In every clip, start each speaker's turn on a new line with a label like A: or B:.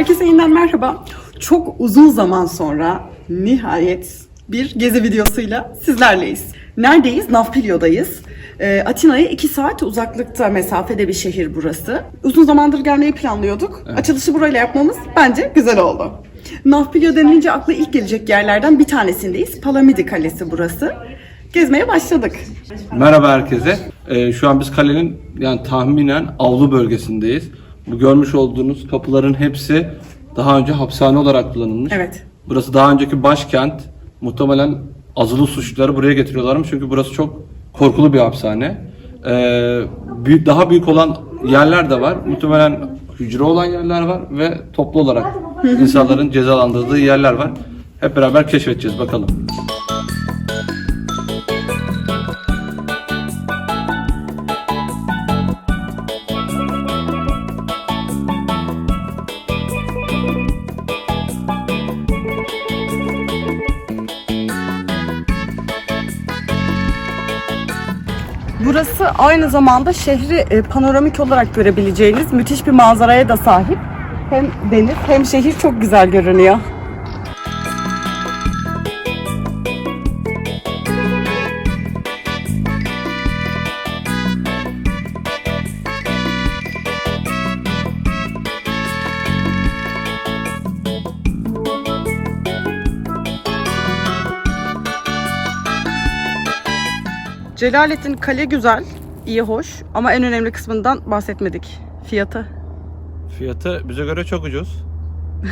A: Herkese yeniden merhaba. Çok uzun zaman sonra nihayet bir gezi videosuyla sizlerleyiz. Neredeyiz? Nafpilyo'dayız. Ee, Atina'ya 2 saat uzaklıkta mesafede bir şehir burası. Uzun zamandır gelmeyi planlıyorduk. Açılışı burayla yapmamız bence güzel oldu. Nafpilyo denilince akla ilk gelecek yerlerden bir tanesindeyiz. Palamidi Kalesi burası. Gezmeye başladık.
B: Merhaba herkese. Ee, şu an biz kalenin yani tahminen avlu bölgesindeyiz. Bu görmüş olduğunuz kapıların hepsi daha önce hapishane olarak kullanılmış.
A: Evet.
B: Burası daha önceki başkent. Muhtemelen azılı suçluları buraya getiriyorlarmış çünkü burası çok korkulu bir hapishane. Ee, büyük, daha büyük olan yerler de var. Muhtemelen hücre olan yerler var ve toplu olarak insanların cezalandırdığı yerler var. Hep beraber keşfedeceğiz bakalım.
A: Burası aynı zamanda şehri e, panoramik olarak görebileceğiniz müthiş bir manzaraya da sahip. Hem deniz hem şehir çok güzel görünüyor. Celalettin kale güzel, iyi hoş ama en önemli kısmından bahsetmedik. Fiyatı.
B: Fiyatı bize göre çok ucuz.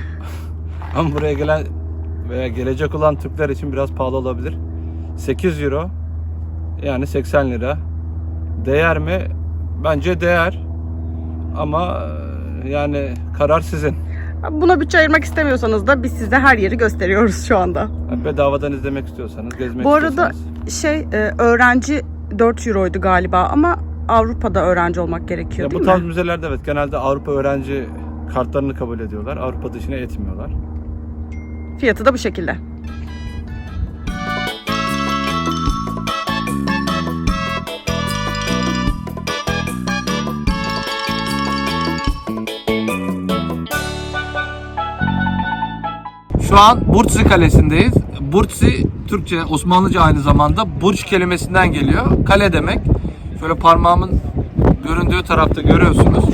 B: Ama buraya gelen veya gelecek olan Türkler için biraz pahalı olabilir. 8 euro yani 80 lira. Değer mi? Bence değer. Ama e, yani karar sizin.
A: Buna bütçe ayırmak istemiyorsanız da biz size her yeri gösteriyoruz şu anda.
B: Bedavadan izlemek istiyorsanız, gezmek
A: Bu arada
B: istiyorsanız.
A: Şey e, öğrenci 4 euroydu galiba ama Avrupa'da öğrenci olmak gerekiyor
B: Ya bu
A: değil
B: tarz
A: mi?
B: müzelerde evet genelde Avrupa öğrenci kartlarını kabul ediyorlar. Avrupa dışına etmiyorlar.
A: Fiyatı da bu şekilde.
B: Şu an Burtsi Kalesi'ndeyiz. Burtsi Türkçe, Osmanlıca aynı zamanda Burç kelimesinden geliyor. Kale demek. Şöyle parmağımın göründüğü tarafta görüyorsunuz.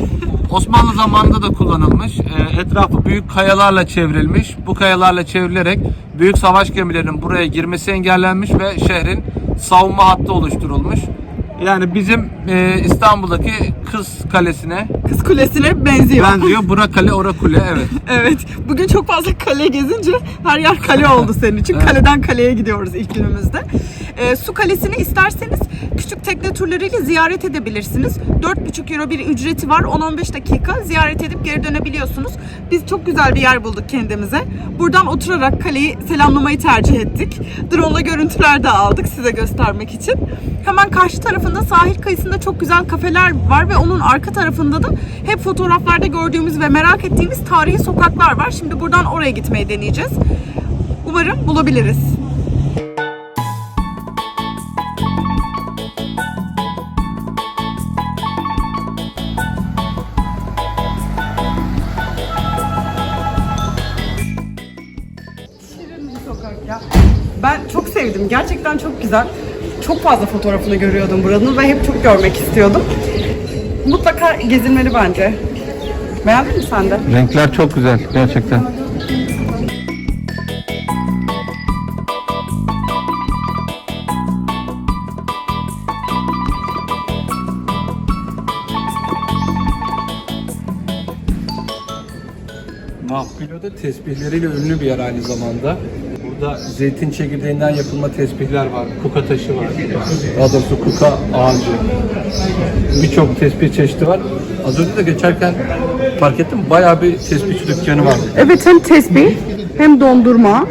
B: Osmanlı zamanında da kullanılmış. Ee, Etrafı büyük kayalarla çevrilmiş. Bu kayalarla çevrilerek büyük savaş gemilerinin buraya girmesi engellenmiş ve şehrin savunma hattı oluşturulmuş. Yani bizim e, İstanbul'daki Kız Kalesi'ne
A: Kız Kulesi'ne benziyor.
B: benziyor. Bura kale, ora kule. Evet.
A: Evet. Bugün çok fazla kale gezince her yer kale oldu senin için. Kaleden kaleye gidiyoruz ilk günümüzde. Ee, su kalesini isterseniz küçük tekne turlarıyla ziyaret edebilirsiniz. 4,5 euro bir ücreti var. 10-15 dakika ziyaret edip geri dönebiliyorsunuz. Biz çok güzel bir yer bulduk kendimize. Buradan oturarak kaleyi selamlamayı tercih ettik. Drone'la görüntüler de aldık size göstermek için. Hemen karşı tarafında sahil kıyısında çok güzel kafeler var ve onun arka tarafında da hep fotoğraflarda gördüğümüz ve merak ettiğimiz tarihi sokaklar var. Şimdi buradan oraya gitmeyi deneyeceğiz. Umarım bulabiliriz. Sevdim. Gerçekten çok güzel. Çok fazla fotoğrafını görüyordum buranın ve hep çok görmek istiyordum. Mutlaka gezilmeli bence. Beğendin mi sen de?
B: Renkler çok güzel gerçekten. Nafbilo'da tesbihleriyle ünlü bir yer aynı zamanda. Burada zeytin çekirdeğinden yapılma tesbihler var, kuka taşı var, daha doğrusu kuka ağacı. Birçok tesbih çeşidi var. Az önce de geçerken fark ettim bayağı bir tesbihçi dükkanı var.
A: Evet hem tesbih hem dondurma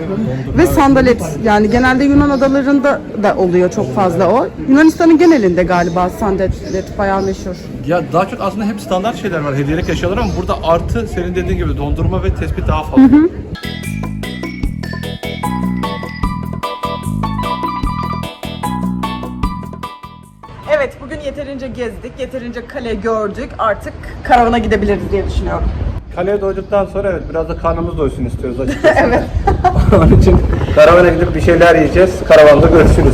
A: ve sandalet. Yani genelde Yunan adalarında da oluyor çok fazla o. Yunanistan'ın genelinde galiba sandalet bayağı meşhur.
B: Ya daha çok aslında hep standart şeyler var, hediyelik eşyalar ama burada artı senin dediğin gibi dondurma ve tespih daha fazla.
A: Evet bugün yeterince gezdik, yeterince kale gördük. Artık karavana gidebiliriz diye düşünüyorum.
B: Kaleye doyduktan sonra evet biraz da karnımız doysun istiyoruz açıkçası. evet. Onun için karavana gidip bir şeyler yiyeceğiz. Karavanda görüşürüz.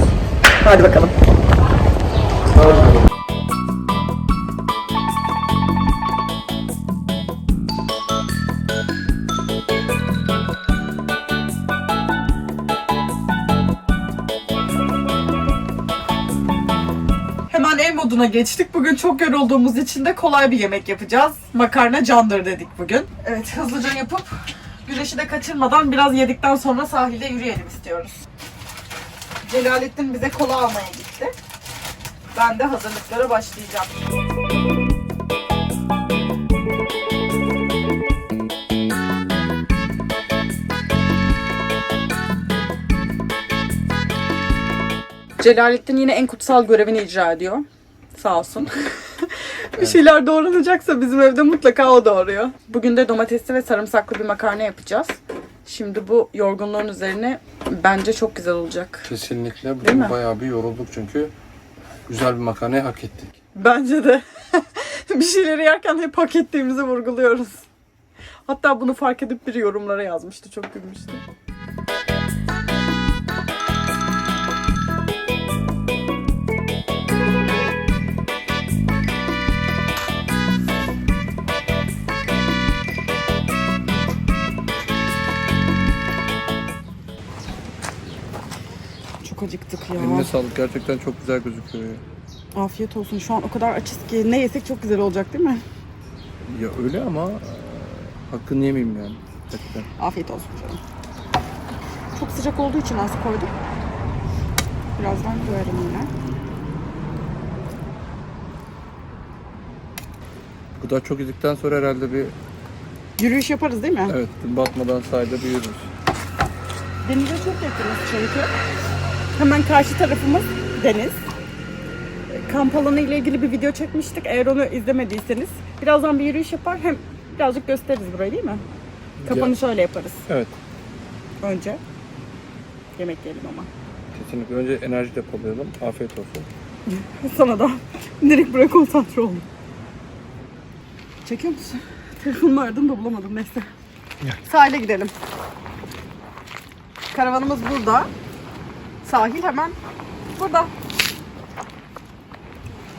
A: Hadi bakalım. Hemen ev moduna geçtik. Bugün çok yorulduğumuz için de kolay bir yemek yapacağız. Makarna candır dedik bugün. Evet hızlıca yapıp güneşi de kaçırmadan biraz yedikten sonra sahilde yürüyelim istiyoruz. Celalettin bize kola almaya gitti. Ben de hazırlıklara başlayacağım. Celalettin yine en kutsal görevini icra ediyor. Sağ olsun. bir şeyler doğranacaksa bizim evde mutlaka o doğruyor. Bugün de domatesli ve sarımsaklı bir makarna yapacağız. Şimdi bu yorgunluğun üzerine bence çok güzel olacak.
B: Kesinlikle.
A: Değil
B: Bugün
A: mi?
B: bayağı bir yorulduk çünkü güzel bir makarnayı hak ettik.
A: Bence de. bir şeyleri yerken hep hak ettiğimizi vurguluyoruz. Hatta bunu fark edip biri yorumlara yazmıştı. Çok gülmüştüm. Acıktık ya.
B: Eline sağlık. Gerçekten çok güzel gözüküyor ya.
A: Afiyet olsun. Şu an o kadar açız ki ne yesek çok güzel olacak değil mi?
B: Ya öyle ama e, hakkını yemeyeyim yani. Gerçekten.
A: Afiyet olsun canım. Çok sıcak olduğu için az koydum. Birazdan koyarım yine.
B: Bu kadar çok yedikten sonra herhalde bir
A: Yürüyüş yaparız değil mi?
B: evet batmadan sahilde bir yürürüz.
A: Denize çok yakınız çünkü. Hemen karşı tarafımız deniz. Kamp alanı ile ilgili bir video çekmiştik. Eğer onu izlemediyseniz birazdan bir yürüyüş yapar hem birazcık gösteririz burayı değil mi? Kapanış öyle yaparız.
B: Evet.
A: Önce yemek yiyelim ama.
B: Kesinlikle. Önce enerji depolayalım. Afiyet olsun.
A: Sana da direkt buraya konsantre oldum. Çekiyor musun? Telefonumu aradım da bulamadım neyse. Sahile gidelim. Karavanımız burada. Sahil hemen burada.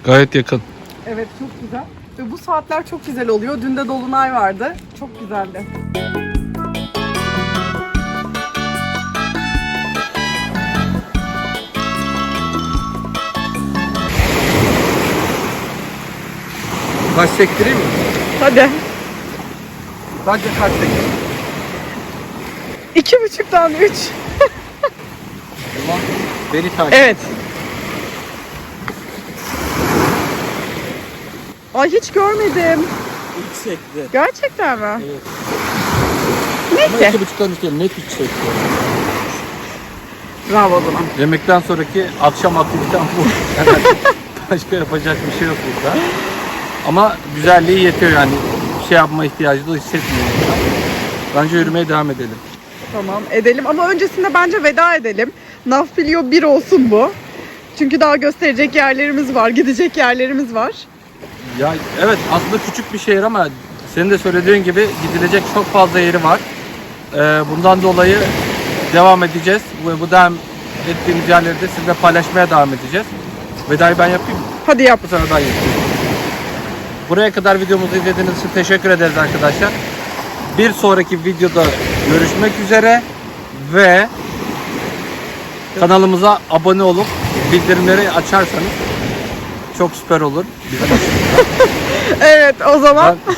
B: Gayet yakın.
A: Evet çok güzel. Ve bu saatler çok güzel oluyor. Dün de dolunay vardı. Çok güzeldi.
B: Kaç sektireyim mi?
A: Hadi.
B: Bence kaç sektireyim.
A: İki buçuktan üç.
B: Beni takip.
A: Evet. Ay hiç görmedim.
B: Üç sekti.
A: Gerçekten mi?
B: Evet. Ama
A: Neyse.
B: iki buçuktan üç değil. Net üç sekti.
A: Bravo o zaman.
B: Yemekten sonraki akşam aktivitem bu. Başka yapacak bir şey yok burada. Ama güzelliği yetiyor yani. Bir şey yapma ihtiyacı da hissetmiyorum. Bence yürümeye devam edelim.
A: Tamam edelim ama öncesinde bence veda edelim. Nafilio 1 olsun bu. Çünkü daha gösterecek yerlerimiz var, gidecek yerlerimiz var.
B: Ya evet aslında küçük bir şehir ama senin de söylediğin gibi gidilecek çok fazla yeri var. Ee, bundan dolayı devam edeceğiz. Bu, bu devam ettiğimiz yerleri de sizinle paylaşmaya devam edeceğiz. Vedayı ben yapayım mı?
A: Hadi yap.
B: Bu sefer ben yapayım. Buraya kadar videomuzu izlediğiniz için teşekkür ederiz arkadaşlar. Bir sonraki videoda görüşmek üzere ve kanalımıza abone olup bildirimleri açarsanız çok süper olur. Bizim
A: Evet o zaman
B: ben...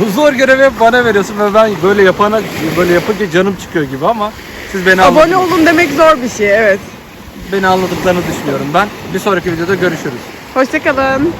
B: Bu zor görevi bana veriyorsun ve ben böyle yapana böyle yapınca canım çıkıyor gibi ama siz beni
A: abone
B: anladınız.
A: olun demek zor bir şey evet.
B: Beni anladıklarını düşünüyorum ben. Bir sonraki videoda görüşürüz.
A: Hoşçakalın.